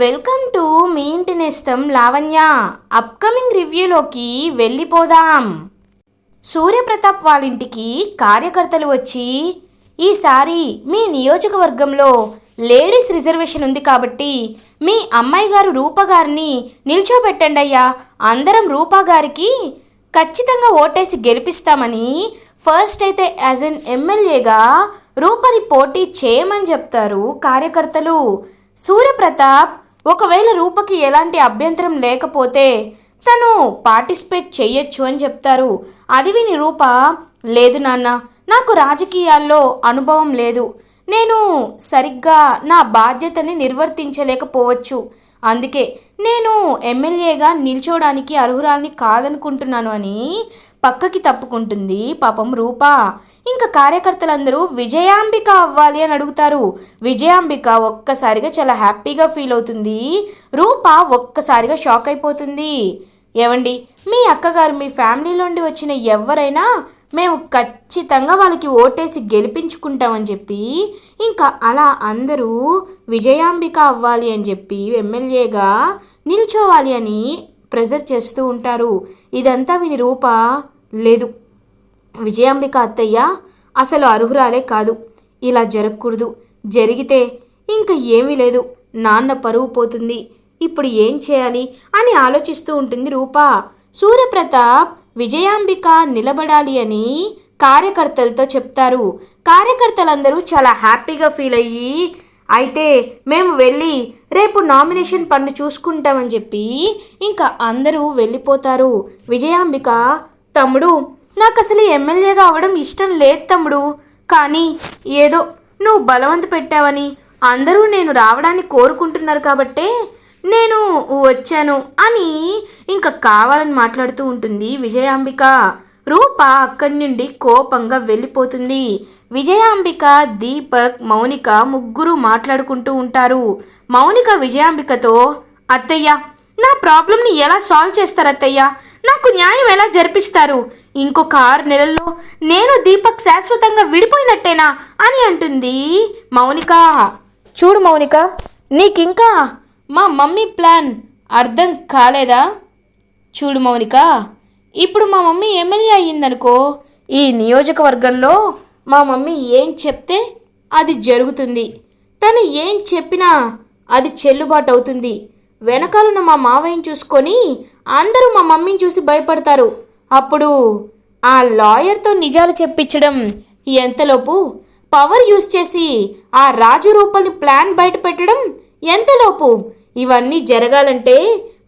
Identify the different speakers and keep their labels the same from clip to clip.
Speaker 1: Welcome to me ఇంటి నేస్తం Lavanya. Upcoming రివ్యూలోకి వెళ్ళిపోదాం. సూర్యప్రతాప్ వాళ్ళింటికి కార్యకర్తలు వచ్చి ఈసారి మీ నియోజకవర్గంలో లేడీస్ రిజర్వేషన్ ఉంది కాబట్టి మీ అమ్మాయి గారు రూప గారిని నిల్చోబెట్టండి అయ్యా. అందరం రూపా గారికి ఖచ్చితంగా ఓటేసి గెలిపిస్తామని ఫస్ట్ అయితే యాజ్ ఎన్ ఎమ్మెల్యేగా రూపని పోటీ చేయమని చెప్తారు కార్యకర్తలు. సూర్యప్రతాప్ ఒకవేళ రూపకి ఎలాంటి అభ్యంతరం లేకపోతే తను పార్టిసిపేట్ చెయ్యొచ్చు అని చెప్తారు. అది విని రూప లేదు నాన్న నాకు రాజకీయాల్లో అనుభవం లేదు. నేను సరిగ్గా నా బాధ్యతని నిర్వర్తించలేకపోవచ్చు. అందుకే నేను ఎమ్మెల్యేగా నిల్చోడానికి అర్హురాల్ని కాదనుకుంటున్నాను అని పక్కకి తప్పుకుంటుంది. పాపం రూప. ఇంకా కార్యకర్తలందరూ విజయాంబిక అవ్వాలి అని అడుగుతారు. విజయాంబిక ఒక్కసారిగా చాలా హ్యాపీగా ఫీల్ అవుతుంది. రూప ఒక్కసారిగా షాక్ అయిపోతుంది. ఏవండి మీ అక్కగారు మీ ఫ్యామిలీలోండి వచ్చిన ఎవరైనా మేము ఖచ్చితంగా వాళ్ళకి ఓటేసి గెలిపించుకుంటామని చెప్పి ఇంకా అలా అందరూ విజయాంబిక అవ్వాలి అని చెప్పి ఎమ్మెల్యేగా నిల్చోవాలి అని ప్రెజర్ చేస్తూ ఉంటారు. ఇదంతా విని రూప లేదు. విజయాంబిక అత్తయ్య అసలు అర్హురాలే కాదు. ఇలా జరగకూడదు. జరిగితే ఇంక ఏమీ లేదు. నాన్న పరువు పోతుంది. ఇప్పుడు ఏం చేయాలి అని ఆలోచిస్తూ ఉంటుంది రూప. సూర్యప్రతాప్ విజయాంబిక నిలబడాలి అని కార్యకర్తలతో చెప్తారు. కార్యకర్తలందరూ చాలా హ్యాపీగా ఫీల్ అయ్యి అయితే మేము వెళ్ళి రేపు నామినేషన్ పన్ను చూసుకుంటామని చెప్పి ఇంకా అందరూ వెళ్ళిపోతారు. విజయాంబిక తమ్ముడు నాకు అసలు ఎమ్మెల్యేగా అవ్వడం ఇష్టం లేదు తమ్ముడు. కానీ ఏదో నువ్వు బలవంత పెట్టావని అందరూ నేను రావడాన్ని కోరుకుంటున్నారు కాబట్టే నేను వచ్చాను అని ఇంకా కావాలని మాట్లాడుతూ ఉంటుంది విజయాంబిక. రూప అక్కడి నుండి కోపంగా వెళ్ళిపోతుంది. విజయాంబిక దీపక్ మౌనిక ముగ్గురు మాట్లాడుకుంటూ ఉంటారు. మౌనిక విజయాంబికతో అత్తయ్య నా ప్రాబ్లంని ఎలా సాల్వ్ చేస్తారత్తయ్య నాకు న్యాయం ఎలా జరిపిస్తారు? ఇంకొక ఆరు నెలల్లో నేను దీపక్ శాశ్వతంగా విడిపోయినట్టేనా అని అంటుంది మౌనిక. చూడు మౌనిక నీకింకా మా మమ్మీ ప్లాన్ అర్థం కాలేదా? చూడు మౌనిక ఇప్పుడు మా మమ్మీ ఎమ్మెల్యే అయ్యిందనుకో ఈ నియోజకవర్గంలో మా మమ్మీ ఏం చెప్తే అది జరుగుతుంది. తను ఏం చెప్పినా అది చెల్లుబాటు అవుతుంది వెనకాలన్న మా మావయ్యని చూసుకొని అందరూ మా మమ్మీని చూసి భయపడతారు. అప్పుడు ఆ లాయర్తో నిజాలు చెప్పించడం ఎంతలోపు? పవర్ యూజ్ చేసి ఆ రాజు రూపల్ని ప్లాన్ బయట పెట్టడం ఎంతలోపు? ఇవన్నీ జరగాలంటే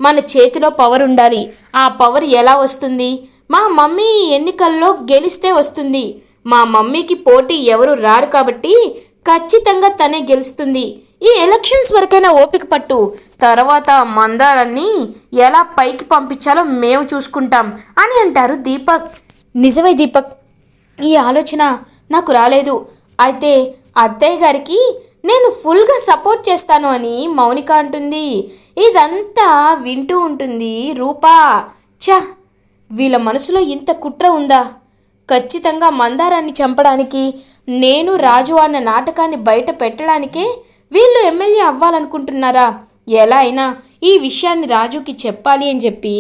Speaker 1: మన చేతిలో పవర్ ఉండాలి. ఆ పవర్ ఎలా వస్తుంది? మా మమ్మీ ఎన్నికల్లో గెలిస్తే వస్తుంది. మా మమ్మీకి పోటీ ఎవరు రారు కాబట్టి ఖచ్చితంగా తనే గెలుస్తుంది. ఈ ఎలక్షన్స్ వరకైనా ఓపిక పట్టు. తర్వాత మందారాన్ని ఎలా పైకి పంపించాలో మేము చూసుకుంటాం అని అంటారు దీపక్. నిజమే దీపక్. ఈ ఆలోచన నాకు రాలేదు. అయితే అత్తయ్య గారికి నేను ఫుల్గా సపోర్ట్ చేస్తాను అని మౌనిక అంటుంది. ఇదంతా వింటూ ఉంటుంది రూపా. ఛ! వీళ్ళ మనసులో ఇంత కుట్ర ఉందా? ఖచ్చితంగా మందారాన్ని చంపడానికి నేను రాజు అన్న నాటకాన్ని బయట పెట్టడానికే వీళ్ళు ఎమ్మెల్యే అవ్వాలనుకుంటున్నారా? ఎలా అయినా ఈ విషయాన్ని రాజుకి చెప్పాలి అని చెప్పి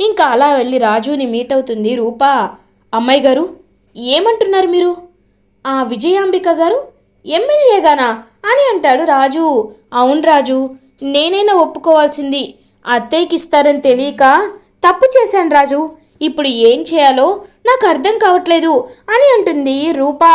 Speaker 1: ఇంకా అలా వెళ్ళి రాజుని మీట్ అవుతుంది రూపా. అమ్మాయి గారు ఏమంటున్నారు మీరు? ఆ విజయాంబిక గారు ఎమ్మెల్యేగానా అని అంటాడు రాజు. అవును రాజు నేనైనా ఒప్పుకోవాల్సింది. అత్తయ్యకి ఇస్తారని తెలియక తప్పు చేశాను రాజు. ఇప్పుడు ఏం చేయాలో నాకు అర్థం కావట్లేదు అని అంటుంది రూపా.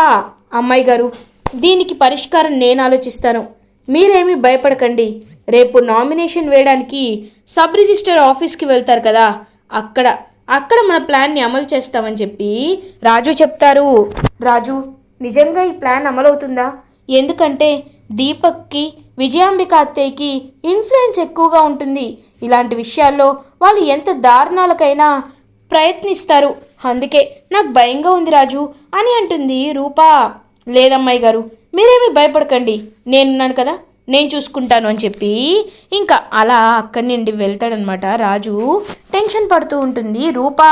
Speaker 1: అమ్మాయి గారు దీనికి పరిష్కారం నేను ఆలోచిస్తాను. మీరేమీ భయపడకండి. రేపు నామినేషన్ వేయడానికి సబ్ రిజిస్టర్ ఆఫీస్కి వెళ్తారు కదా. అక్కడ అక్కడ మన ప్లాన్ని అమలు చేస్తామని చెప్పి రాజు చెప్తారు. రాజు నిజంగా ఈ ప్లాన్ అమలవుతుందా? ఎందుకంటే దీపక్కి విజయాంబిక అత్తయ్యకి ఇన్ఫ్లుయెన్స్ ఎక్కువగా ఉంటుంది. ఇలాంటి విషయాల్లో వాళ్ళు ఎంత దారుణాలకైనా ప్రయత్నిస్తారు. అందుకే నాకు భయంగా ఉంది రాజు అని అంటుంది రూపా. లేదమ్మాయి గారు మీరేమీ భయపడకండి. నేనున్నాను కదా నేను చూసుకుంటాను అని చెప్పి ఇంకా అలా అక్కడి నుండి వెళ్తాడనమాట రాజు. టెన్షన్ పడుతూ ఉంటుంది. రూపా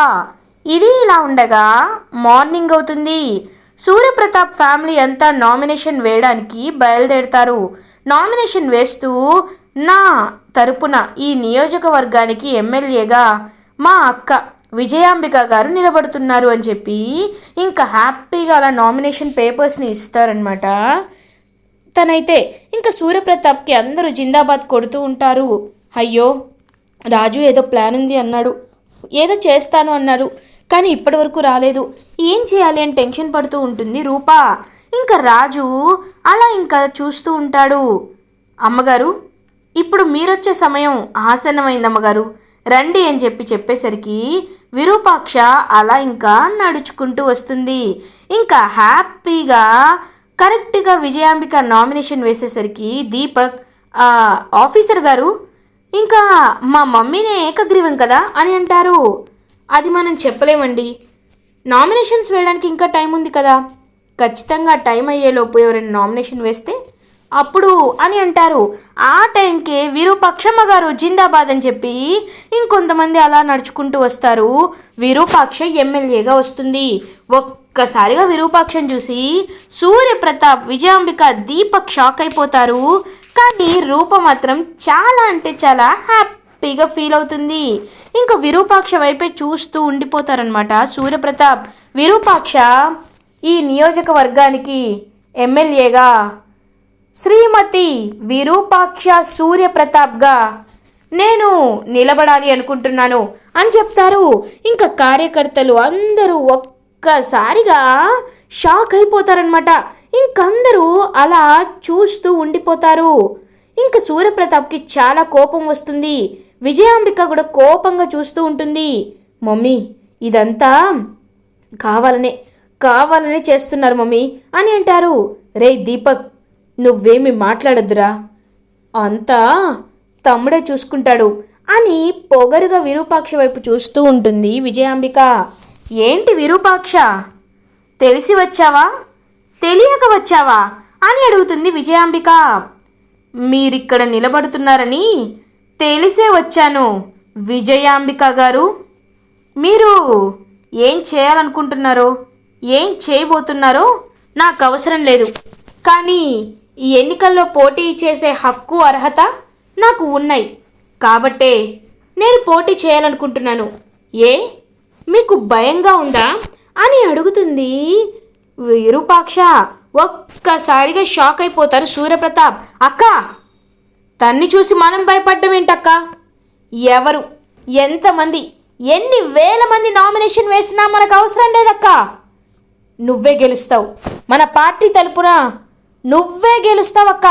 Speaker 1: ఇది ఇలా ఉండగా మార్నింగ్ అవుతుంది. సూర్యప్రతాప్ ఫ్యామిలీ అంతా నామినేషన్ వేయడానికి బయలుదేరుతారు. నామినేషన్ వేస్తూ నా తరపున ఈ నియోజకవర్గానికి ఎమ్మెల్యేగా మా అక్క విజయాంబిక గారు నిలబడుతున్నారు అని చెప్పి ఇంకా హ్యాపీగా అలా నామినేషన్ పేపర్స్ని ఇస్తారనమాట తనైతే ఇంకా సూర్యప్రతాప్కి అందరూ జిందాబాద్ కొడుతూ ఉంటారు. అయ్యో రాజు ఏదో ప్లాన్ ఉంది అన్నాడు. ఏదో చేస్తాను అన్నారు. కానీ ఇప్పటి వరకు రాలేదు. ఏం చేయాలి అని టెన్షన్ పడుతూ ఉంటుంది రూపా. ఇంకా రాజు అలా ఇంకా చూస్తూ ఉంటాడు. అమ్మగారు ఇప్పుడు మీరొచ్చే సమయం ఆసన్నమైంది అమ్మగారు. రండి అని చెప్పి చెప్పేసరికి విరూపాక్ష అలా ఇంకా నడుచుకుంటూ వస్తుంది. ఇంకా హ్యాపీగా కరెక్ట్గా విజయాంబిక నామినేషన్ వేసేసరికి దీపక్ ఆఫీసర్ గారు ఇంకా మా మమ్మీనే ఏకగ్రీవం కదా అని అంటారు. అది మనం చెప్పలేమండి. నామినేషన్స్ వేయడానికి ఇంకా టైం ఉంది కదా. ఖచ్చితంగా టైం అయ్యేలోపు ఎవరైనా నామినేషన్ వేస్తే అప్పుడు అని అంటారు. ఆ టైంకే విరూపాక్షమ్మ గారు జిందాబాద్ అని చెప్పి ఇంకొంతమంది అలా నడుచుకుంటూ వస్తారు. విరూపాక్ష ఎమ్మెల్యేగా వస్తుంది. ఒక్కసారిగా విరూపాక్షను చూసి సూర్యప్రతాప్ విజయాంబిక దీపక్ షాక్ అయిపోతారు. కానీ రూప మాత్రం చాలా అంటే చాలా హ్యాపీగా ఫీల్ అవుతుంది. ఇంకా విరూపాక్ష వైపే చూస్తూ ఉండిపోతారనమాట సూర్యప్రతాప్. విరూపాక్ష ఈ నియోజకవర్గానికి ఎమ్మెల్యేగా శ్రీమతి విరూపాక్ష సూర్యప్రతాప్గా నేను నిలబడాలి అనుకుంటున్నాను అని చెప్తారు. ఇంకా కార్యకర్తలు అందరూ ఒక్కసారిగా షాక్ అయిపోతారనమాట ఇంకందరూ అలా చూస్తూ ఉండిపోతారు. ఇంకా సూర్యప్రతాప్కి చాలా కోపం వస్తుంది. విజయాంబిక కూడా కోపంగా చూస్తూ ఉంటుంది. మమ్మీ ఇదంతా కావాలనే కావాలనే చేస్తున్నారు మమ్మీ అని అంటారు. రే దీపక్ నువ్వేమి మాట్లాడద్దురా? అంతా తమ్ముడే చూసుకుంటాడు అని పొగరుగా విరూపాక్ష వైపు చూస్తూ ఉంటుంది విజయాంబిక. ఏంటి విరూపాక్ష? తెలిసి వచ్చావా? తెలియక వచ్చావా? అని అడుగుతుంది విజయాంబిక. మీరిక్కడ నిలబడుతున్నారని తెలిసే వచ్చాను విజయాంబిక గారు. మీరు ఏం చేయాలనుకుంటున్నారో ఏం చేయబోతున్నారో నాకు అవసరం లేదు. కానీ ఈ ఎన్నికల్లో పోటీ చేసే హక్కు అర్హత నాకు ఉన్నాయి. కాబట్టే నేను పోటీ చేయాలనుకుంటున్నాను. ఏ? మీకు భయంగా ఉందా? అని అడుగుతుంది విరూపాక్ష. ఒక్కసారిగా షాక్ అయిపోతారు సూర్యప్రతాప్. అక్క తన్ని చూసి మనం భయపడ్డం ఏంటక్క? ఎవరు? ఎంతమంది? ఎన్ని వేల మంది నామినేషన్ వేసినా మనకు అవసరం లేదక్క. నువ్వే గెలుస్తావు. మన పార్టీ తలుపున నువ్వే గెలుస్తావక్క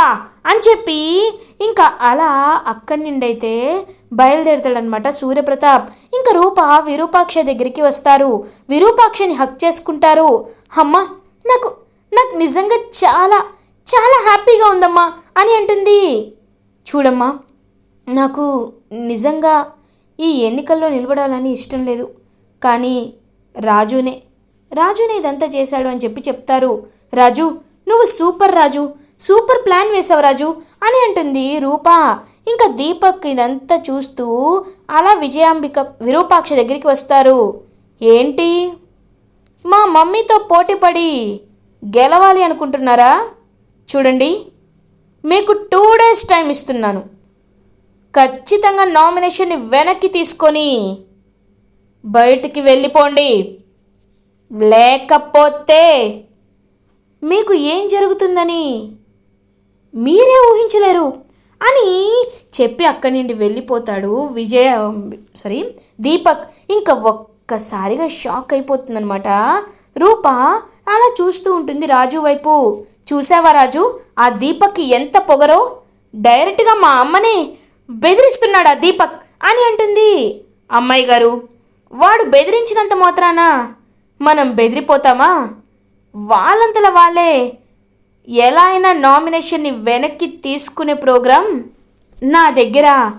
Speaker 1: అని చెప్పి ఇంకా అలా అక్కడి నుండి అయితే బయలుదేరుతాడనమాట సూర్యప్రతాప్. ఇంకా రూప విరూపాక్ష దగ్గరికి వస్తారు. విరూపాక్షని హక్ చేసుకుంటారు. అమ్మ నాకు నాకు నిజంగా చాలా చాలా హ్యాపీగా ఉందమ్మా అని అంటుంది. చూడమ్మా నాకు నిజంగా ఈ ఎన్నికల్లో నిలబడాలని ఇష్టం లేదు. కానీ రాజునే రాజునే ఇదంతా చేశాడు అని చెప్పి చెప్తారు. రాజు నువ్వు సూపర్ రాజు సూపర్ ప్లాన్ వేసావు రాజు అని అంటుంది రూప. ఇంకా దీపక్ ఇదంతా చూస్తూ అలా విజయాంబిక విరూపాక్ష దగ్గరికి వస్తారు. ఏంటి? మా మమ్మీతో పోటీపడి గెలవాలి అనుకుంటున్నారా? చూడండి మీకు టూ డేస్ టైం ఇస్తున్నాను. ఖచ్చితంగా నామినేషన్ని వెనక్కి తీసుకొని బయటికి వెళ్ళిపోండి. లేకపోతే మీకు ఏం జరుగుతుందని? మీరే ఊహించలేరు. అని చెప్పి అక్కడి నుండి వెళ్ళిపోతాడు విజయ సారీ దీపక్. ఇంకా ఒక్కసారిగా షాక్ అయిపోతుందనమాట రూప అలా చూస్తూ ఉంటుంది రాజు వైపు. చూసావా రాజు? ఆ దీపక్కి ఎంత పొగరో? డైరెక్ట్గా మా అమ్మనే బెదిరిస్తున్నాడు ఆ దీపక్? అని అంటుంది అమ్మాయి గారు. వాడు బెదిరించినంత మాత్రాన? మనం బెదిరిపోతామా? వాళ్ళంతల వాళ్ళే. ఎలా అయినా నామినేషన్ని వెనక్కి తీసుకునే ప్రోగ్రాం నా దగ్గర.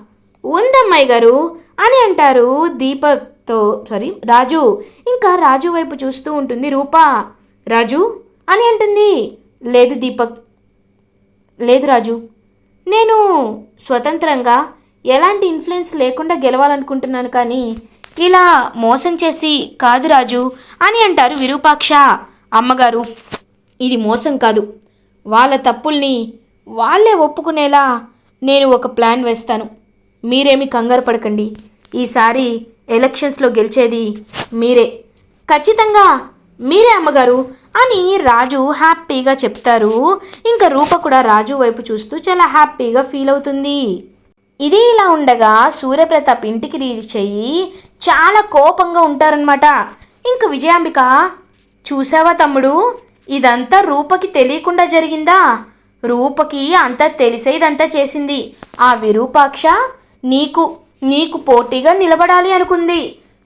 Speaker 1: ఉందమ్మాయి గారు అని అంటారు దీపక్తో సారీ రాజు. ఇంకా రాజు వైపు చూస్తూ ఉంటుంది రూపా. రాజు? అని అంటుంది. లేదు దీపక్. లేదు రాజు. నేను స్వతంత్రంగా ఎలాంటి ఇన్ఫ్లుయెన్స్ లేకుండా గెలవాలనుకుంటున్నాను కానీ ఇలా మోసం చేసి కాదు రాజు అని అంటారు విరూపాక్ష. అమ్మగారు ఇది మోసం కాదు. వాళ్ళ తప్పుల్ని వాళ్ళే ఒప్పుకునేలా నేను ఒక ప్లాన్ వేస్తాను. మీరేమి కంగారు పడకండి. ఈసారి ఎలక్షన్స్లో గెలిచేది మీరే. ఖచ్చితంగా మీరే అమ్మగారు అని రాజు హ్యాపీగా చెప్తారు. ఇంకా రూప కూడా రాజు వైపు చూస్తూ చాలా హ్యాపీగా ఫీల్ అవుతుంది. ఇది ఇలా ఉండగా సూర్యప్రతాప్ ఇంటికి రీచ్ అయ్యి చాలా కోపంగా ఉంటారనమాట ఇంక విజయాంబిక చూసావా తమ్ముడు? ఇదంతా రూపకి తెలియకుండా జరిగిందా? రూపకి అంతా తెలిసేదంతా చేసింది. ఆ విరూపాక్ష నీకు నీకు పోటీగా నిలబడాలి అనుకుంది.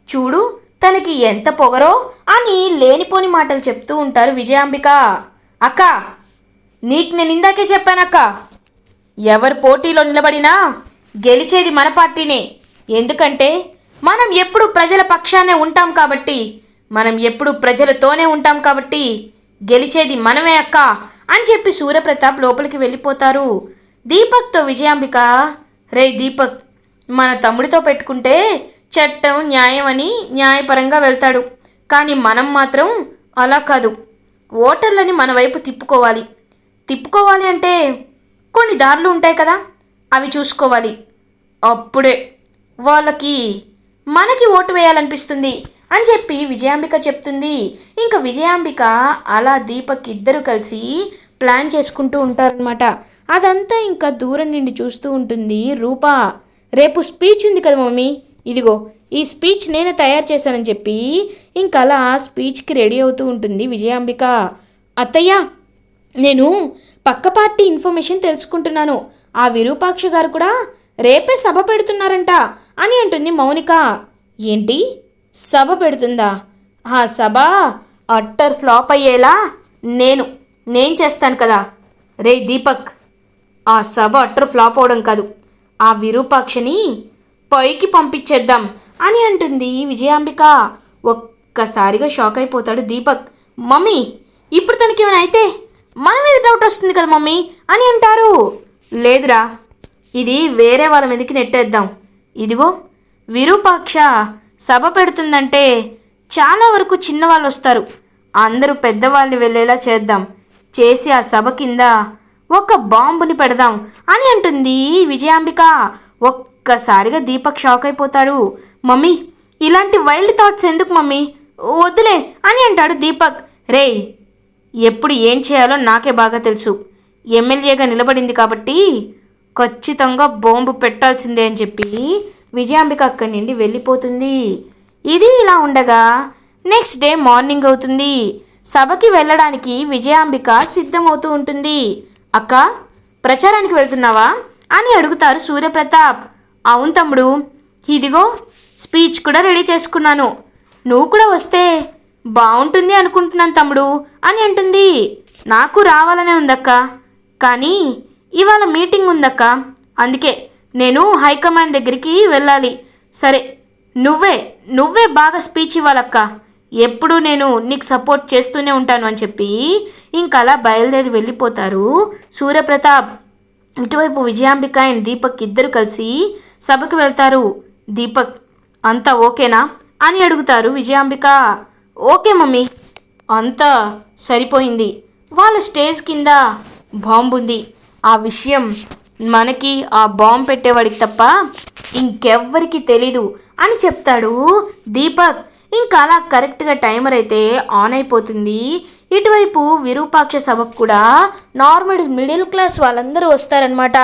Speaker 1: చూడు తనకి ఎంత పొగరో అని లేనిపోని మాటలు చెప్తూ ఉంటారు విజయాంబిక. అక్క నీకు నేను ఇందాకే చెప్పానక్క. ఎవరు పోటీలో నిలబడినా గెలిచేది మన పార్టీనే. ఎందుకంటే మనం ఎప్పుడు ప్రజల పక్షానే ఉంటాం కాబట్టి మనం ఎప్పుడు ప్రజలతోనే ఉంటాం కాబట్టి గెలిచేది మనమే అక్క అని చెప్పి సూర్యప్రతాప్ లోపలికి వెళ్ళిపోతారు. దీపక్తో విజయాంబిక రే దీపక్ మన తమ్ముడితో పెట్టుకుంటే చట్టం న్యాయం అని న్యాయపరంగా వెళ్తాడు. కానీ మనం మాత్రం అలా కాదు. ఓటర్లని మన వైపు తిప్పుకోవాలి. తిప్పుకోవాలి అంటే కొన్ని దారులు ఉంటాయి కదా అవి చూసుకోవాలి. అప్పుడే వాళ్ళకి మనకి ఓటు వేయాలనిపిస్తుంది. అని చెప్పి విజయాంబిక చెప్తుంది. ఇంకా విజయాంబిక అలా దీపక్ ఇద్దరు కలిసి ప్లాన్ చేసుకుంటూ ఉంటారనమాట అదంతా ఇంకా దూరం నుండి చూస్తూ ఉంటుంది రూప. రేపు స్పీచ్ ఉంది కదా మమ్మీ. ఇదిగో ఈ స్పీచ్ నేనే తయారు చేశానని చెప్పి ఇంకా అలా స్పీచ్కి రెడీ అవుతూ ఉంటుంది విజయాంబిక. అత్తయ్య నేను పక్క పార్టీ ఇన్ఫర్మేషన్ తెలుసుకుంటున్నాను. ఆ విరూపాక్ష గారు కూడా రేపే సభ పెడుతున్నారంట అని అంటుంది మౌనిక. ఏంటి? సభ పెడుతుందా? ఆ సభ అట్టర్ ఫ్లాప్ అయ్యేలా నేను నేను చేస్తాను కదా. రే దీపక్ ఆ సభ అట్టర్ ఫ్లాప్ అవడం కాదు. ఆ విరూపాక్షని పైకి పంపించేద్దాం అని అంటుంది విజయాంబిక. ఒక్కసారిగా షాక్ అయిపోతాడు దీపక్. మమ్మీ ఇప్పుడు తనకి ఏమైనా అయితే మన మీద డౌట్ వస్తుంది కదా మమ్మీ అని అంటారు. లేదురా ఇది వేరే వాళ్ళ మీదకి నెట్టేద్దాం. ఇదిగో విరూపాక్ష సభ పెడుతుందంటే చాలా వరకు చిన్నవాళ్ళు వస్తారు అందరూ పెద్దవాళ్ళని వెళ్ళేలా చేద్దాం. చేసి ఆ సభ కింద ఒక బాంబుని పెడదాం అని అంటుంది విజయాంబిక. ఒక్కసారిగా దీపక్ షాక్ అయిపోతాడు. మమ్మీ ఇలాంటి వైల్డ్ థాట్స్ ఎందుకు మమ్మీ? వద్దులే అని అంటాడు దీపక్. రేయ్ ఎప్పుడు ఏం చేయాలో నాకే బాగా తెలుసు. ఎమ్మెల్యేగా నిలబడింది కాబట్టి ఖచ్చితంగా బాంబు పెట్టాల్సిందే అని చెప్పి విజయాంబిక అక్కడి నుండి వెళ్ళిపోతుంది. ఇది ఇలా ఉండగా నెక్స్ట్ డే మార్నింగ్ అవుతుంది. సభకి వెళ్ళడానికి విజయాంబిక సిద్ధమవుతూ ఉంటుంది. అక్క ప్రచారానికి వెళ్తున్నావా? అని అడుగుతారు సూర్యప్రతాప్. అవును తమ్ముడు. ఇదిగో స్పీచ్ కూడా రెడీ చేసుకున్నాను. నువ్వు కూడా వస్తే బాగుంటుంది అనుకుంటున్నాను తమ్ముడు అని అంటుంది. నాకు రావాలనే ఉందక్క. కానీ ఇవాళ మీటింగ్ ఉందక్క. అందుకే నేను హైకమాండ్ దగ్గరికి వెళ్ళాలి. సరే నువ్వే నువ్వే బాగా స్పీచ్ ఇవ్వాలక్క. ఎప్పుడు నేను నీకు సపోర్ట్ చేస్తూనే ఉంటాను అని చెప్పి ఇంకా అలా బయలుదేరి వెళ్ళిపోతారు. సూర్యప్రతాప్ ఇటువైపు విజయాంబిక అండ్ దీపక్ ఇద్దరు కలిసి సభకు వెళ్తారు. దీపక్ అంతా ఓకేనా? అని అడుగుతారు విజయాంబిక. Okay mummy. అంతా సరిపోయింది. వాళ్ళ స్టేజ్ కింద బాంబుంది. ఆ విషయం మనకి ఆ బాంబు పెట్టేవాడికి తప్ప ఇంకెవ్వరికి తెలీదు అని చెప్తాడు దీపక్. ఇంకా అలా కరెక్ట్గా టైమర్ అయితే ఆన్ అయిపోతుంది. ఇటువైపు విరూపాక్ష సభకు కూడా నార్మల్ మిడిల్ క్లాస్ వాళ్ళందరూ వస్తారనమాట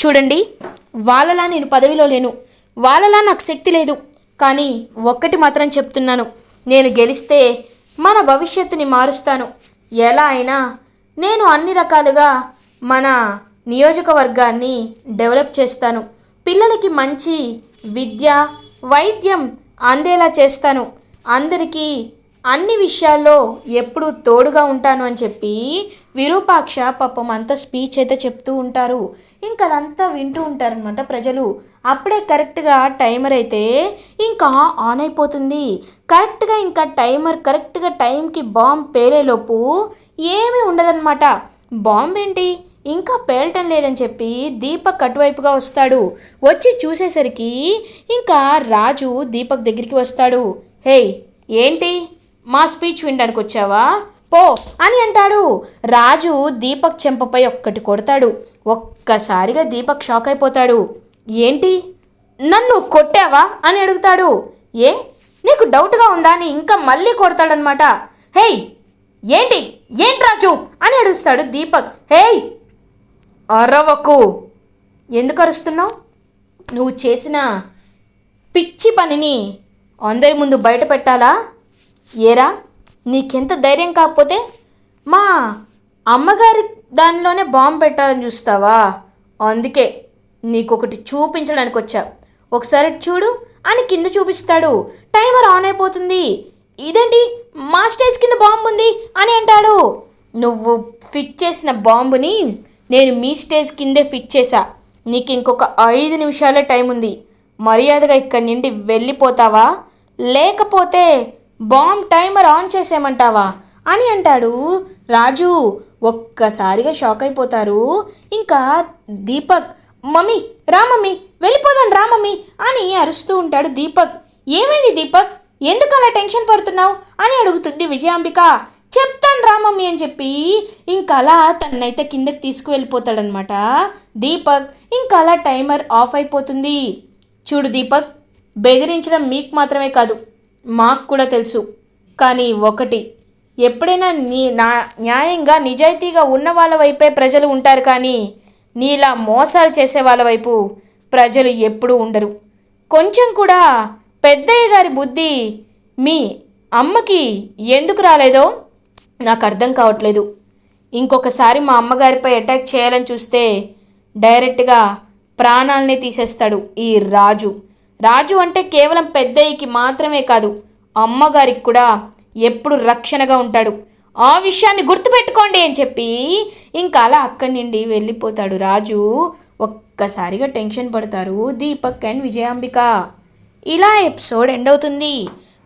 Speaker 1: చూడండి వాళ్ళలా నేను పదవిలో లేను. వాళ్ళలా నాకు శక్తి లేదు. కానీ ఒక్కటి మాత్రం చెప్తున్నాను. నేను గెలిస్తే మన భవిష్యత్తుని మారుస్తాను. ఎలా అయినా నేను అన్ని రకాలుగా మన నియోజకవర్గాన్ని డెవలప్ చేస్తాను. పిల్లలకి మంచి విద్య వైద్యం అందేలా చేస్తాను. అందరికీ అన్ని విషయాల్లో ఎప్పుడూ తోడుగా ఉంటాను అని చెప్పి విరూపాక్ష పాపం అంతా స్పీచ్ అయితే చెప్తూ ఉంటారు. ఇంకా అదంతా వింటూ ఉంటారనమాట ప్రజలు. అప్పుడే కరెక్ట్గా టైమర్ అయితే ఇంకా ఆన్ అయిపోతుంది. కరెక్ట్గా ఇంకా టైమర్ కరెక్ట్గా టైంకి బాంబ్ పేరేలోపు ఏమీ ఉండదన్నమాట. బాంబ్ ఏంటి ఇంకా పేలటం లేదని చెప్పి దీపక్ అటువైపుగా వస్తాడు. వచ్చి చూసేసరికి ఇంకా రాజు దీపక్ దగ్గరికి వస్తాడు. హేయ్ ఏంటి? మా స్పీచ్ వినడానికి వచ్చావా? పో అని అంటాడు. రాజు దీపక్ చెంపపై ఒక్కటి కొడతాడు. ఒక్కసారిగా దీపక్ షాక్ అయిపోతాడు. ఏంటి? నన్ను కొట్టావా? అని అడుగుతాడు. ఏ? నీకు డౌట్గా ఉందా? అని ఇంకా మళ్ళీ కొడతాడనమాట హేయ్ ఏంటి? ఏంటి రాజు? అని అడుగుతాడు దీపక్. హేయ్ అరవకు. ఎందుకు అరుస్తున్నావు? నువ్వు చేసిన పిచ్చి పనిని అందరి ముందు బయట పెట్టాలా? ఏరా నీకెంత ధైర్యం కాకపోతే మా అమ్మగారి దానిలోనే బాంబు పెట్టాలని చూస్తావా? అందుకే నీకొకటి చూపించడానికి వచ్చా. ఒకసారి చూడు అని కింద చూపిస్తాడు. టైమర్ ఆన్ అయిపోతుంది. ఇదేంటి? మా స్టేజ్ కింద బాంబు ఉంది అని అంటాడు. నువ్వు ఫిట్ చేసిన బాంబుని నేను మీ స్టేజ్ కిందే ఫిట్ చేశా. నీకు ఇంకొక ఐదు నిమిషాలే టైం ఉంది. మర్యాదగా ఇక్కడి నుండి వెళ్ళిపోతావా? లేకపోతే బాంబ్ టైమర్ ఆన్ చేసేయమంటావా? అని అంటాడు రాజు. ఒక్కసారిగా షాక్ అయిపోతారు. ఇంకా దీపక్ మమ్మీ రా మమ్మీ వెళ్ళిపోదాం రా మమ్మీ అని అరుస్తూ ఉంటాడు దీపక్. ఏమైంది దీపక్? ఎందుకు అలా టెన్షన్ పడుతున్నావు? అని అడుగుతుంది విజయాంబిక. చెప్తాను రా మమ్మీ అని చెప్పి ఇంకా అలా తన్నైతే కిందకి తీసుకువెళ్ళిపోతాడనమాట. దీపక్ ఇంకా అలా టైమర్ ఆఫ్ అయిపోతుంది. చూడు దీపక్ బెదిరించడం మీకు మాత్రమే కాదు మాకు కూడా తెలుసు. కానీ ఒకటి ఎప్పుడైనా నీ నా న్యాయంగా నిజాయితీగా ఉన్న వాళ్ళ వైపే ప్రజలు ఉంటారు కానీ నీలా మోసాలు చేసే వాళ్ళ వైపు ప్రజలు ఎప్పుడూ ఉండరు. కొంచెం కూడా పెద్దయ్య గారి బుద్ధి మీ అమ్మకి ఎందుకు రాలేదో నాకు అర్థం కావట్లేదు. ఇంకొకసారి మా అమ్మగారిపై అటాక్ చేయాలని చూస్తే డైరెక్ట్గా ప్రాణాలనే తీసేస్తాడు ఈ రాజు. రాజు అంటే కేవలం పెద్దయ్యకి మాత్రమే కాదు అమ్మగారికి కూడా ఎప్పుడు రక్షణగా ఉంటాడు. ఆ విషయాన్ని గుర్తుపెట్టుకోండి అని చెప్పి ఇంకా అలా అక్కడి నుండి వెళ్ళిపోతాడు రాజు. ఒక్కసారిగా టెన్షన్ పడతారు దీపక్ అండ్ విజయాంబిక. ఇలా ఎపిసోడ్ ఎండ్ అవుతుంది.